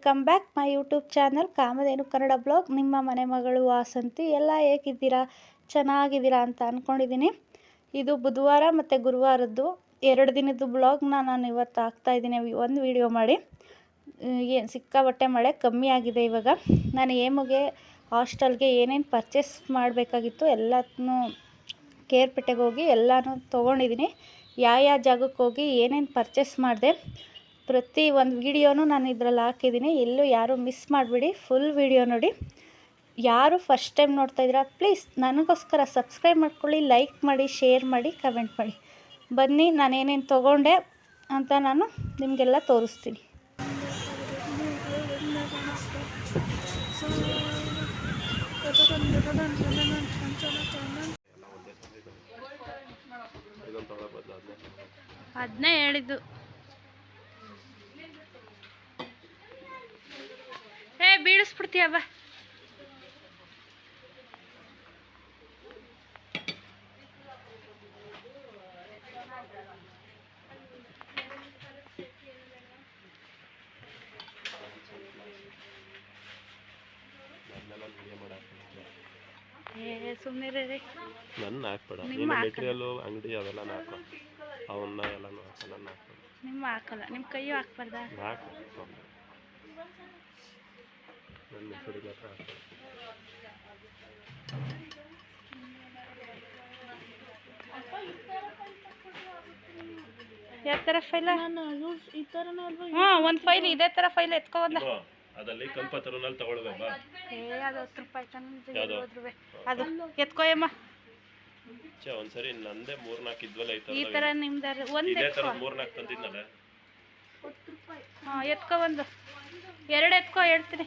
Welcome back my YouTube channel Kamadhenu Kannada blog. ನಿಮ್ಮ ಮನೆ ಮಗಳು ವಾಸಂತಿ, ಎಲ್ಲ ಹೇಗಿದ್ದೀರಾ? ಚೆನ್ನಾಗಿದ್ದೀರಾ ಅಂತ ಅಂದ್ಕೊಂಡಿದ್ದೀನಿ ಇದು ಬುಧವಾರ ಮತ್ತು ಗುರುವಾರದ್ದು. ಎರಡು ದಿನದ್ದು ಬ್ಲಾಗ್ನ ನಾನು ಇವತ್ತು ಹಾಕ್ತಾ ಇದ್ದೀನಿ. ಒಂದು ವಿಡಿಯೋ ಮಾಡಿ. ಏನು ಸಿಕ್ಕಾಬಟ್ಟೆ ಮಳೆ ಕಮ್ಮಿ ಆಗಿದೆ ಇವಾಗ. ನಾನು ಏಮುಗೆ ಹಾಸ್ಟೆಲ್ಗೆ ಏನೇನು ಪರ್ಚೇಸ್ ಮಾಡಬೇಕಾಗಿತ್ತು ಎಲ್ಲದನ್ನೂ ಕೇರ್ಪೇಟೆಗೆ ಹೋಗಿ ಎಲ್ಲನೂ ತೊಗೊಂಡಿದ್ದೀನಿ. ಯಾವ ಯಾವ ಜಾಗಕ್ಕೆ ಹೋಗಿ ಏನೇನು ಪರ್ಚೇಸ್ ಮಾಡಿದೆ. ಪ್ರತಿ ಒಂದು ವೀಡಿಯೋನೂ ನಾನು ಇದರಲ್ಲಿ ಹಾಕಿದ್ದೀನಿ. ಎಲ್ಲೂ ಯಾರೂ ಮಿಸ್ ಮಾಡಿಬಿಡಿ. ಫುಲ್ ವೀಡಿಯೋ ನೋಡಿ. ಯಾರು ಫಸ್ಟ್ ಟೈಮ್ ನೋಡ್ತಾ ಇದ್ದೀರಾ ಪ್ಲೀಸ್ ನನಗೋಸ್ಕರ ಸಬ್ಸ್ಕ್ರೈಬ್ ಮಾಡ್ಕೊಳ್ಳಿ ಲೈಕ್ ಮಾಡಿ ಶೇರ್ ಮಾಡಿ ಕಮೆಂಟ್ ಮಾಡಿ. ಬನ್ನಿ, ನಾನು ಏನೇನು ತೊಗೊಂಡೆ ಅಂತ ನಾನು ನಿಮಗೆಲ್ಲ ತೋರಿಸ್ತೀನಿ. ಅದನ್ನೇ ಹೇಳಿದ್ದು ಬೀಳಿಸ್ಬಿಡ್ತೀಯ ಬಾ. ನನ್ನ ಹಾಕ್ಬೇಡ. ನಿಮ್ಮ. ಮೆಟೀರಿಯಲ್ಲು ಅಂಗಡಿ ಅವೆಲ್ಲ ಹಾಕೋ. ಅವನ್ನ ಎಲ್ಲನೂ ಹಾಕಲ್ಲ ನಿಮ್ಮ ಹಾಕಲ್ಲ. ನಿಮ್ಮ ಕೈಯೂ ಹಾಕ್ಬಾರ್ದಾ? ಹಾಕು. ನನ್ನ ಹೆಸರಿಗೆ ಮಾತ್ರ ಯಾವ ಥರ ಫೈಲ ಈ ಥರನೇ ಅಲ್ವಾ ಒಂದು ಫೈಲ್ ಇದೇ ಥರ ಫೈಲ್ ಎತ್ಕೊಬಂದ ಇಗೋ, ಅದಲ್ಲಿ ಕಲ್ಪತರುನಲ್ಲಿ ತಗೊಳ್ವೆ ಬಾ ಏ ಅದು ಹತ್ತು ರೂಪಾಯಿ ತಾನೆ ಯಾವ್ದು? ಅದು ಎತ್ಕೋಯಮ್ಮ ಒಂದ್ಸರಿ ನಂದೇ ಮೂರ್ನಾಲ್ಕು ಇದ್ವಲ್ಲ ಈ ಈ ಥರ ನಿಮ್ದಾರೆ ಒಂದು ಇದೇ ಎತ್ಕೊ. ಥರ ಮೂರ್ನಾಲ್ಕು ತಂದಿದ್ನಲ್ಲ. ಹಾಂ ಎತ್ಕೊ ಒಂದು. ಎರಡು ಎತ್ಕೊ ಹೇಳ್ತೀನಿ.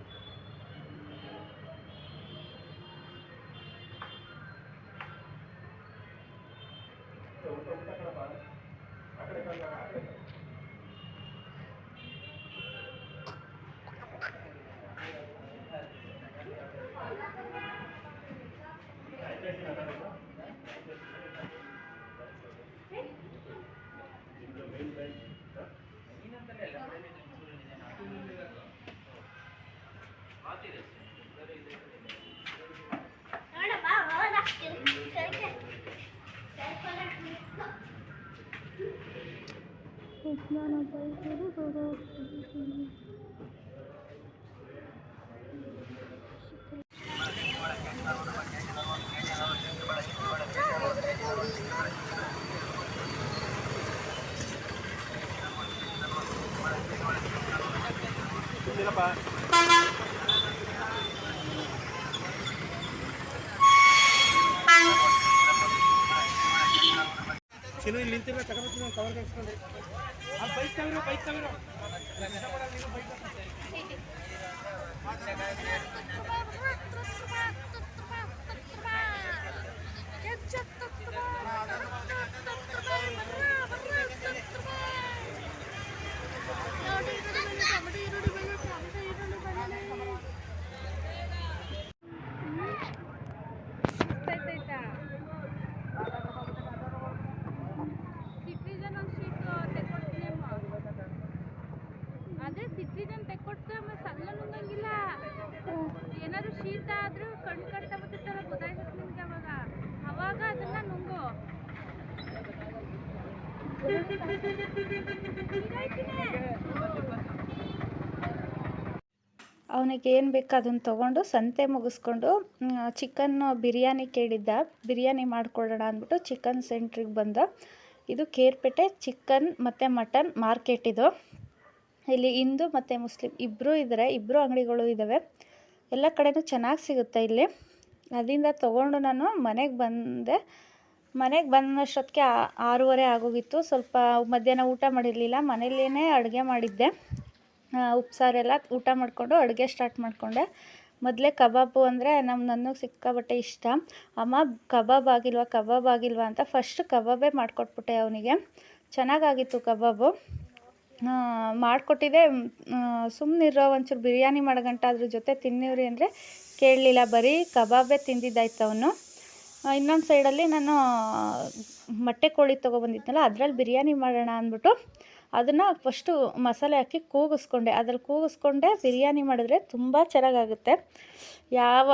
అక్కడ Mevlana Bayezid'i? ನಾವು ಒಂದೊಂದು ಕಲರ್ ತಂದ್ಕೊಂಡಿದ್ವಿ ಒಂದು ಕಲರ್ ಒಂದು ಬರುತ್ತೆ ಹಾಂ ಆಯಿತು ತಗೊಂಡ್ರೆ ನೋಡಿ ಸಿಟ್ರಿಜನ್ ಅವನಿಗೆ ಏನು ಬೇಕು ಅದನ್ನು ತೊಗೊಂಡು ಸಂತೆ ಮುಗಿಸ್ಕೊಂಡು ಚಿಕನ್ ಬಿರಿಯಾನಿ ಕೇಳಿದ್ದ. ಬಿರಿಯಾನಿ ಮಾಡಿಕೊಡೋಣ ಅಂದ್ಬಿಟ್ಟು ಚಿಕನ್ ಸೆಂಟ್ರಿಗೆ ಬಂದ. ಇದು ಕೇರ್ಪೇಟೆ ಚಿಕನ್ ಮತ್ತು ಮಟನ್ ಮಾರ್ಕೆಟ್ ಇದು. ಇಲ್ಲಿ ಹಿಂದೂ ಮತ್ತು ಮುಸ್ಲಿಂ ಇಬ್ಬರೂ ಇದ್ದಾರೆ ಇಬ್ಬರು ಅಂಗಡಿಗಳು ಇದ್ದಾವೆ ಎಲ್ಲ ಕಡೆನೂ ಚೆನ್ನಾಗಿ ಸಿಗುತ್ತೆ ಇಲ್ಲಿ. ಅದರಿಂದ ತೊಗೊಂಡು ನಾನು ಮನೆಗೆ ಬಂದೆ. ಮನೆಗೆ ಬಂದಷ್ಟೊತ್ತಿಗೆ ಆರೂವರೆ ಆಗೋಗಿತ್ತು. ಸ್ವಲ್ಪ ಮಧ್ಯಾಹ್ನ ಊಟ ಮಾಡಿರಲಿಲ್ಲ. ಮನೆಯಲ್ಲೇ ಅಡುಗೆ ಮಾಡಿದ್ದೆ. ಉಪ್ಸಾರೆಲ್ಲ ಊಟ ಮಾಡಿಕೊಂಡು ಅಡುಗೆ ಸ್ಟಾರ್ಟ್ ಮಾಡಿಕೊಂಡೆ. ಮೊದಲೇ ಕಬಾಬು ಅಂದರೆ ನಮ್ಮ ನನಗೆ ಸಿಕ್ಕಾಬಟ್ಟೆ ಇಷ್ಟ. ಅಮ್ಮ, ಕಬಾಬ್ ಆಗಿಲ್ವಾ ಕಬಾಬ್ ಆಗಿಲ್ವಾ ಅಂತ ಫಸ್ಟ್ ಕಬಾಬೇ ಮಾಡಿಕೊಟ್ಬಿಟ್ಟೆ ಅವನಿಗೆ. ಚೆನ್ನಾಗಾಗಿತ್ತು ಕಬಾಬು. ಮಾಡಿಕೊಟ್ಟಿದ್ದೆ ಸುಮ್ಮನಿರೋ ಒಂಚೂರು ಬಿರಿಯಾನಿ ಮಾಡೋಗಂಟ ಅದ್ರ ಜೊತೆ ತಿನ್ನಿವ್ರಿ ಅಂದರೆ ಕೇಳಲಿಲ್ಲ. ಬರೀ ಕಬಾಬೇ ತಿಂದಿದ್ದಾಯ್ತು ಅವನು. ಇನ್ನೊಂದು ಸೈಡಲ್ಲಿ ನಾನು ಮೊಟ್ಟೆ ಕೋಳಿ ತೊಗೊಬಂದಿದ್ನಲ್ಲ ಅದರಲ್ಲಿ ಬಿರಿಯಾನಿ ಮಾಡೋಣ ಅಂದ್ಬಿಟ್ಟು ಅದನ್ನು ಫಸ್ಟು ಮಸಾಲೆ ಹಾಕಿ ಕೂಗಿಸ್ಕೊಂಡೆ. ಅದ್ರಲ್ಲಿ ಕೂಗಿಸ್ಕೊಂಡೆ ಬಿರಿಯಾನಿ ಮಾಡಿದ್ರೆ ತುಂಬ ಚೆನ್ನಾಗಾಗುತ್ತೆ. ಯಾವ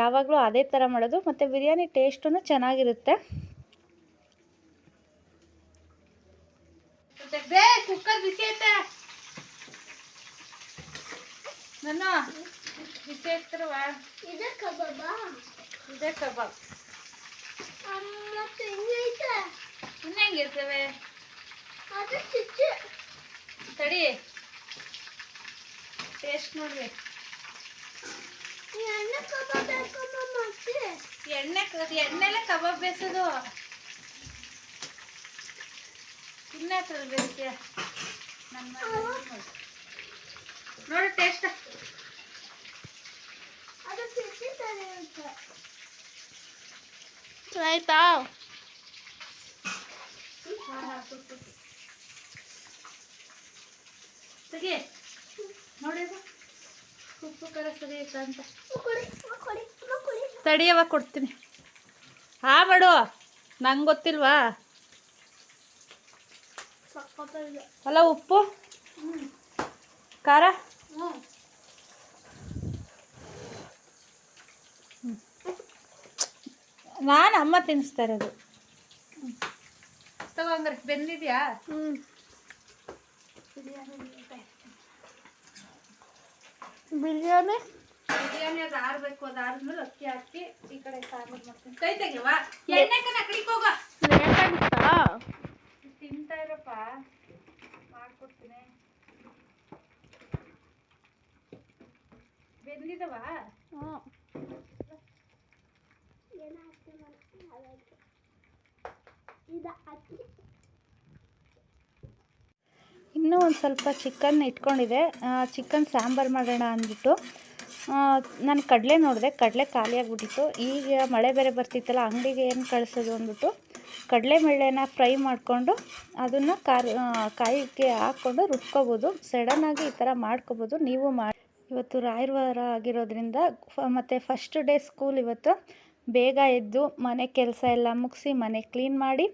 ಯಾವಾಗಲೂ ಅದೇ ಥರ ಮಾಡೋದು ಮತ್ತು ಬಿರಿಯಾನಿ ಟೇಸ್ಟೂ ಚೆನ್ನಾಗಿರುತ್ತೆ. ಬಿಸಿ ಇದೆ ಕಬಾಬಾ ಇನ್ನು ಹೆಂಗಿರ್ತವೆ ಅದು ಚುಚ್ಚು. ತಡಿ. ಟೇಸ್ಟ್ ನೋಡ್ರಿ. ಎಣ್ಣೆ ಕಬಾಬ್ ಬೇಕಮ್ಮ ಎಣ್ಣೆ ಎಣ್ಣೆ ಎಣ್ಣೆಲೆ ಕಬಾಬ್ ಬೇಯಿಸೋದು ಇನ್ನ ಬೇಯಿಸ್ತೀಯ ನಮ್ಮ ನೋಡಿ. ಟೇಸ್ಟ್ ಅದು ಚುಚ್ಚು ತಡಿ ಇರುತ್ತೆ ಆಯ್ತಾ ಸರಿ ನೋಡಿ ಉಪ್ಪು ಖಾರ ಸರಿ ಆಯ್ತಾ ಅಂತ. ಕೊಡಿ ಕೊಡಿ ಕೊಡಿ ತಡಿಯವ ಕೊಡ್ತೀನಿ. ಹಾ ಮಾಡು. ನಂಗೆ ಗೊತ್ತಿಲ್ವಾ? ಅಲ್ಲ ಉಪ್ಪು? ಖಾರ? ನಾನು ಅಮ್ಮ ತಿನ್ನಿಸ್ತಾ ಇರೋದು. ತಗೊಂಡ್ರೆ ಬೆಂದಿದ್ಯಾ? ಬಿರಿಯಾನಿ? ಬಿರಿಯಾನಿ ಅದು ಆರ್ಬೇಕು ಅದು ಆದ್ಮೇಲೆ ಅಕ್ಕಿ ಹಾಕಿ ಈ ಕಡೆ ಸಾಂಬಾರು ಮಾಡ್ತೀನಿ. ಕೈ ತೆಗಿವ ಎಣ್ಣೆ ಕಣ ಕಡಿಗೆ ಹೋಗ. ತಿಂತಾ ಇರಪ್ಪ. ಮಾಡ್ಕೊಡ್ತೀನಿ. ಬೆಂದಿದವಾ? ಹ್ಞೂ ಇನ್ನೂ ಒಂದು ಸ್ವಲ್ಪ ಚಿಕನ್ ಇಟ್ಕೊಂಡಿದೆ. ಚಿಕನ್ ಸಾಂಬಾರು ಮಾಡೋಣ ಅಂದ್ಬಿಟ್ಟು. ನಾನು ಕಡಲೆ ನೋಡಿದೆ, ಕಡಲೆ ಖಾಲಿ ಆಗಿಬಿಟ್ಟಿತ್ತು. ಈಗ ಮಳೆ ಬೇರೆ ಬರ್ತಿತ್ತಲ್ಲ, ಅಂಗಡಿಗೆ ಏನು ಕಳಿಸೋದು ಅಂದ್ಬಿಟ್ಟು ಕಡಲೆ ಬೇಳೆನ ಫ್ರೈ ಮಾಡಿಕೊಂಡು ಅದನ್ನು ಕಾರ್ ಕಾಯಿಗೆ ಹಾಕ್ಕೊಂಡು ರುಬ್ಕೋಬೋದು. ಸಡನ್ನಾಗಿ ಈ ಥರ ಮಾಡ್ಕೋಬೋದು, ನೀವು ಮಾಡಿ. ಇವತ್ತು ರಾಯರವಾರ ಆಗಿರೋದ್ರಿಂದ ಮತ್ತು ಫಸ್ಟ್ ಡೇ ಸ್ಕೂಲ್ ಇವತ್ತು. ಬೇಗ ಎದ್ದು ಮನೆ ಕೆಲಸ ಎಲ್ಲ ಮುಗಿಸಿ ಮನೆ ಕ್ಲೀನ್ ಮಾಡಿ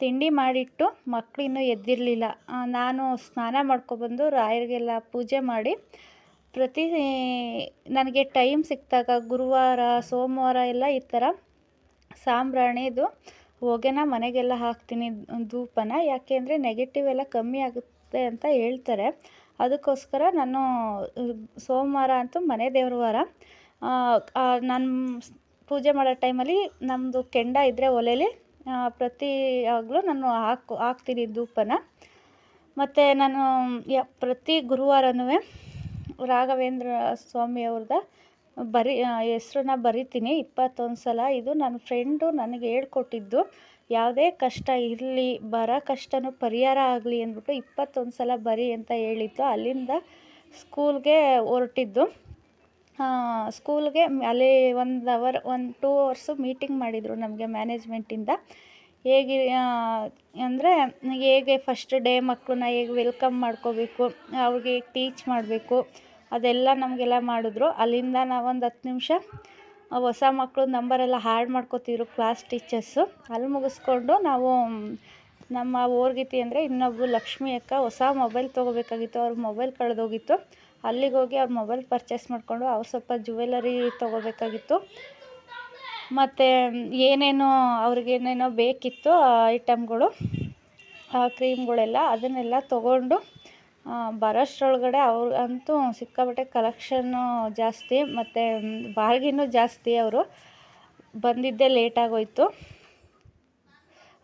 ತಿಂಡಿ ಮಾಡಿಟ್ಟು ಮಕ್ಕಳು ಇನ್ನೂ ಎದ್ದಿರಲಿಲ್ಲ. ನಾನು ಸ್ನಾನ ಮಾಡ್ಕೊಬಂದು ರಾಯರಿಗೆಲ್ಲ ಪೂಜೆ ಮಾಡಿ ಪ್ರತಿ, ನನಗೆ ಟೈಮ್ ಸಿಕ್ಕಿದಾಗ ಗುರುವಾರ, ಸೋಮವಾರ ಎಲ್ಲ ಈ ಥರ ಸಾಂಬ್ರಾಣಿದು ಹೊಗೆನ ಮನೆಗೆಲ್ಲ ಹಾಕ್ತೀನಿ ಧೂಪನ. ಯಾಕೆಂದರೆ ನೆಗೆಟಿವ್ ಎಲ್ಲ ಕಮ್ಮಿ ಆಗುತ್ತೆ ಅಂತ ಹೇಳ್ತಾರೆ. ಅದಕ್ಕೋಸ್ಕರ ನಾನು ಸೋಮವಾರ ಅಂತೂ ಮನೆ ದೇವ್ರ ವಾರ. ನಾನು ಪೂಜೆ ಮಾಡೋ ಟೈಮಲ್ಲಿ ನಮ್ಮದು ಕೆಂಡ ಇದ್ದರೆ ಒಲೆಯಲ್ಲಿ ಪ್ರತಿಯಾಗಲೂ ನಾನು ಹಾಕು, ಹಾಕ್ತೀನಿ ಧೂಪನ. ಮತ್ತು ನಾನು, ಯ, ಪ್ರತಿ ಗುರುವಾರನೂ ರಾಘವೇಂದ್ರ ಸ್ವಾಮಿಯವ್ರದ ಬರಿ ಹೆಸ್ರನ್ನ ಬರಿತೀನಿ. ಇಪ್ಪತ್ತೊಂದು ಸಲ ಇದು ನನ್ನ ಫ್ರೆಂಡು ನನಗೆ ಹೇಳ್ಕೊಟ್ಟಿದ್ದು. ಯಾವುದೇ ಕಷ್ಟ ಇರಲಿ, ಬರೋ ಕಷ್ಟನೂ ಪರಿಹಾರ ಆಗಲಿ ಅಂದ್ಬಿಟ್ಟು ಇಪ್ಪತ್ತೊಂದು ಸಲ ಬರಿ ಅಂತ ಹೇಳಿದ್ದು. ಅಲ್ಲಿಂದ ಸ್ಕೂಲ್ಗೆ ಹೊರಟಿದ್ದು. ಸ್ಕೂಲ್ಗೆ ಅಲ್ಲಿ ಒಂದು ಅವರ್ ಒಂದು ಟೂ ಅವರ್ಸು ಮೀಟಿಂಗ್ ಮಾಡಿದರು ನಮಗೆ ಮ್ಯಾನೇಜ್ಮೆಂಟಿಂದ ಹೇಗೆ ಅಂದರೆ ಹೇಗೆ ಫಸ್ಟ್ ಡೇ ಮಕ್ಕಳನ್ನ ಹೇಗೆ ವೆಲ್ಕಮ್ ಮಾಡ್ಕೋಬೇಕು, ಅವ್ರಿಗೆ ಟೀಚ್ ಮಾಡಬೇಕು, ಅದೆಲ್ಲ ನಮಗೆಲ್ಲ ಮಾಡಿದ್ರು. ಅಲ್ಲಿಂದ ನಾವೊಂದು ಹತ್ತು ನಿಮಿಷ ಹೊಸ ಮಕ್ಕಳು ನಂಬರೆಲ್ಲ ಹ್ಯಾಡ್ ಮಾಡ್ಕೋತಿದ್ರು ಕ್ಲಾಸ್ ಟೀಚರ್ಸು ಅಲ್ಲಿ ಮುಗಿಸ್ಕೊಂಡು ನಾವು, ನಮ್ಮ ಓರ್ಗಿತಿ ಅಂದರೆ ಇನ್ನೊಬ್ಬರು ಲಕ್ಷ್ಮಿ ಅಕ್ಕ ಹೊಸ ಮೊಬೈಲ್ ತೊಗೋಬೇಕಾಗಿತ್ತು, ಅವ್ರ ಮೊಬೈಲ್ ಕಳೆದೋಗಿತ್ತು. ಅಲ್ಲಿಗೆ ಹೋಗಿ ಅವ್ರು ಮೊಬೈಲ್ ಪರ್ಚೇಸ್ ಮಾಡಿಕೊಂಡು ಅವ್ರು ಸ್ವಲ್ಪ ಜುವೆಲ್ಲರಿ ತೊಗೋಬೇಕಾಗಿತ್ತು. ಮತ್ತು ಏನೇನೋ ಅವ್ರಿಗೇನೇನೋ ಬೇಕಿತ್ತು ಆ ಐಟಮ್ಗಳು ಆ ಕ್ರೀಮ್ಗಳೆಲ್ಲ ಅದನ್ನೆಲ್ಲ ತೊಗೊಂಡು ಬರೋಷ್ಟ್ರೊಳಗಡೆ ಅವ್ರು ಅಂತೂ ಸಿಕ್ಕಾಪಟ್ಟೆ ಕಲೆಕ್ಷನ್ನು ಜಾಸ್ತಿ, ಮತ್ತು ಬಾಳ್ಗಿನೂ ಜಾಸ್ತಿ ಅವರು. ಬಂದಿದ್ದೇ ಲೇಟಾಗೋಯಿತು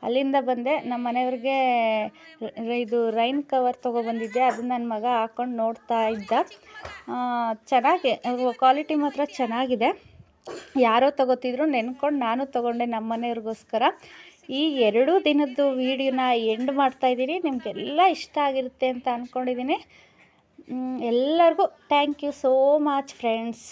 ಅಲ್ಲಿಂದ ಬಂದೆ. ನಮ್ಮ ಮನೆಯವ್ರಿಗೆ ಇದು ರೈನ್ ಕವರ್ ತೊಗೊಬಂದಿದ್ದೆ ಅದನ್ನ ನನ್ನ ಮಗ ಹಾಕ್ಕೊಂಡು ನೋಡ್ತಾ ಇದ್ದ. ಚೆನ್ನಾಗಿ ಕ್ವಾಲಿಟಿ ಮಾತ್ರ ಚೆನ್ನಾಗಿದೆ. ಯಾರೋ ತಗೋತಿದ್ರು ನೆನ್ಕೊಂಡು ನಾನು ತೊಗೊಂಡೆ ನಮ್ಮ ಮನೆಯವ್ರಿಗೋಸ್ಕರ. ಈ ಎರಡು ದಿನದ್ದು ವೀಡಿಯೋನ ಎಂಡ್ ಮಾಡ್ತಾಯಿದ್ದೀನಿ ನಿಮಗೆಲ್ಲ ಇಷ್ಟ ಆಗಿರುತ್ತೆ ಅಂತ ಅಂದ್ಕೊಂಡಿದ್ದೀನಿ ಎಲ್ಲರಿಗೂ thank you so much friends.